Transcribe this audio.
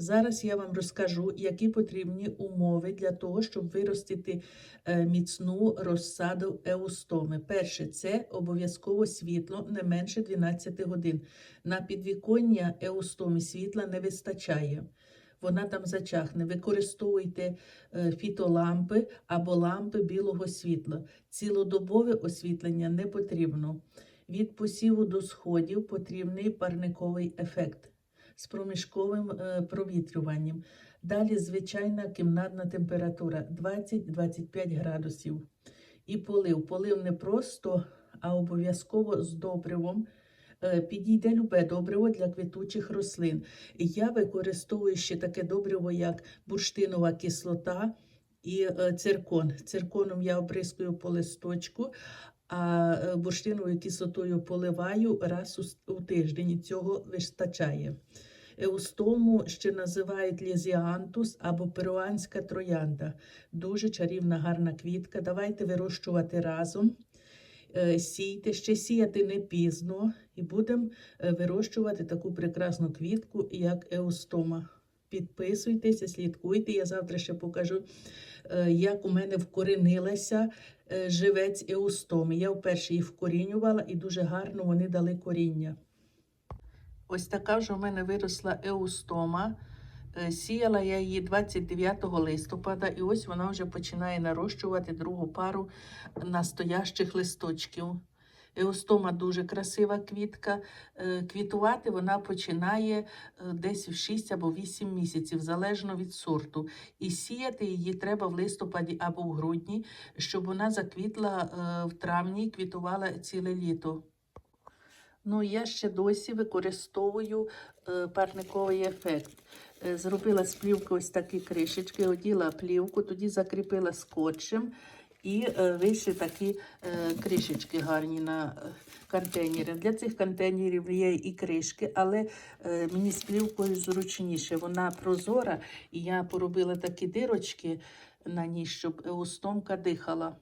Зараз я вам розкажу, які потрібні умови для того, щоб виростити е, міцну розсаду еустоми. Перше, це обов'язково світло не менше 12 годин. На підвіконня еустоми світла не вистачає. Вона там зачахне. Використовуйте е, фітолампи або лампи білого світла. Цілодобове освітлення не потрібно. Від посіву до сходів потрібний парниковий ефект з проміжковим е, провітрюванням. Далі звичайна кімнатна температура 20-25 градусів. І полив. Полив не просто, а обов'язково з добривом. Е, Підійде любе добриво для квітучих рослин. Я використовую ще таке добриво, як бурштинова кислота і е, циркон. Цирконом я оприскую по листочку, а бурштиновою кислотою поливаю раз у, тиждень. Цього вистачає. Еустому ще називають лізіантус або перуанська троянда. Дуже чарівна гарна квітка. Давайте вирощувати разом. Е, Сійте, ще сіяти не пізно, і будемо е, вирощувати таку прекрасну квітку, як еустома. Підписуйтеся, слідкуйте. Я завтра ще покажу, е, як у мене вкоренилася живець еустоми. Я вперше їх вкорінювала і дуже гарно вони дали коріння. Ось така вже у мене виросла еустома. Е, Сіяла я її 29 листопада, і ось вона вже починає нарощувати другу пару настоящих листочків. Еустома дуже красива квітка. Е, Квітувати вона починає е, десь в 6 або 8 місяців, залежно від сорту. І сіяти її треба в листопаді або в грудні, щоб вона заквітла в травні і квітувала ціле літо. Ну, я ще досі використовую е, парниковий ефект. Е, Зробила з плівки ось такі кришечки, оділа плівку, тоді закріпила скотчем і е, вийшли такі кришечки гарні на контейнери. Для цих контейнерів є і кришки, але мені з плівкою зручніше. Вона прозора, і я поробила такі дирочки на ній, щоб еустомка дихала.